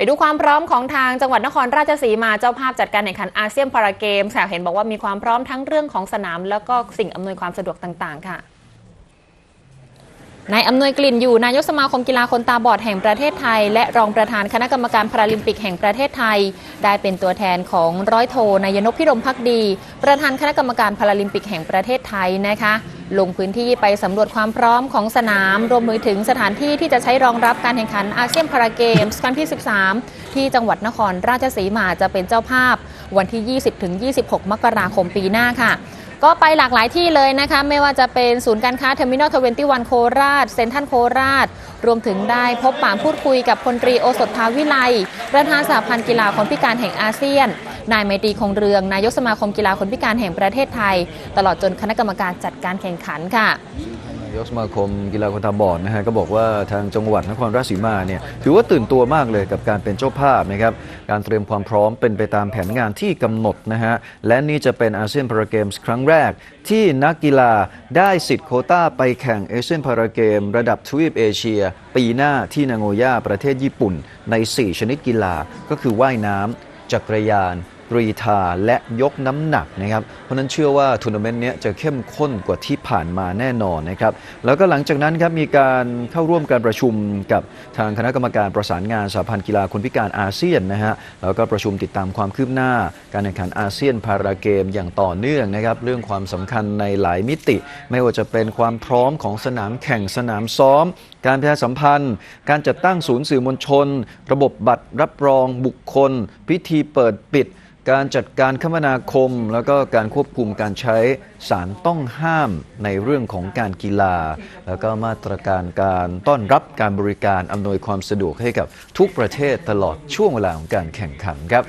ไปดูความพร้อมของทางจังหวัดนครราชสีมาเจ้าภาพจัดการแข่งขันอาเซียนพาราเกมส์ค่ะเห็นบอกว่ามีความพร้อมทั้งเรื่องของสนาม แล้วก็สิ่งอำนวยความสะดวกต่าง ๆ ค่ะนายอำนวยกลิ่นอยู่นายกสมาคมกีฬาคนตาบอดแห่งประเทศไทย และรองประธานคณะกรรมการพาราลิมปิกแห่งประเทศไทย ได้เป็นตัวแทนของร้อยโทนายนพพิรมพักดี ประธานคณะกรรมการพาราลิมปิกแห่งประเทศไทยนะคะ ลงพื้นที่ไปสำรวจความพร้อมของสนาม รวมถึงสถานที่ที่จะใช้รองรับการแข่งขันอาเซียนพาราเกมส์ครั้งที่ 13 ที่จังหวัดนครราชสีมาจะเป็นเจ้าภาพ วันที่ 20-26 มกราคมปีหน้าค่ะก็ไปหลากหลายที่เลยนะคะ ไม่ว่าจะเป็นศูนย์การค้าเทอร์มินอล21โคราช เซ็นทรัลโคราช รวมถึงได้พบปะพูดคุยกับพลตรีโอสถภาวิไลประธานสหพันธ์กีฬาคนพิการแห่งอาเซียน นายไมตรีคงเรืองนายกสมาคมกีฬาคนพิการแห่งประเทศไทย ตลอดจนคณะกรรมการจัดการแข่งขันค่ะนายกสมาคมกีฬาคนตาบอดนะฮะก็บอกว่าทางจังหวัดนครราชสีมาเนี่ยถือว่าตื่นตัวมากเลยกับการเป็นเจ้าภาพนะครับการเตรียมความพร้อมเป็นไปตามแผนงานที่กำหนดนะฮะและนี่จะเป็นอาเซียนพาราเกมส์ครั้งแรก ที่นักกีฬาได้สิทธิ์โคต้าไปแข่งเอเชียนพาราเกม ระดับทวีปเอเชีย ปีหน้าที่นางโงย่าประเทศญี่ปุ่น ใน 4 ชนิดกีฬาก็คือว่ายน้ำจักรยาน รีธาและยกน้ำหนักนะครับ เพราะนั้นเชื่อว่าทัวร์นาเมนต์นี้จะเข้มข้นกว่าที่ผ่านมาแน่นอนนะครับ แล้วก็หลังจากนั้นครับมีการเข้าร่วมการประชุมกับทางคณะกรรมการประสานงานสหพันธ์กีฬาคนพิการอาเซียนนะฮะ แล้วก็ประชุมติดตามความคืบหน้า การแข่งขันอาเซียนพาราเกมอย่างต่อเนื่องนะครับ เรื่องความสำคัญในหลายมิติ ไม่ว่าจะเป็นความพร้อมของสนามแข่งสนามซ้อม การประชาสัมพันธ์ การจัดตั้งศูนย์สื่อมวลชน ระบบบัตรรับรองบุคคล พิธีเปิดปิดการจัดการคมนาคม แล้วก็การควบคุมการใช้สารต้องห้ามในเรื่องของการกีฬา แล้วก็มาตรการการต้อนรับการบริการอำนวยความสะดวกให้กับทุกประเทศตลอดช่วงเวลาของการแข่งขันครับ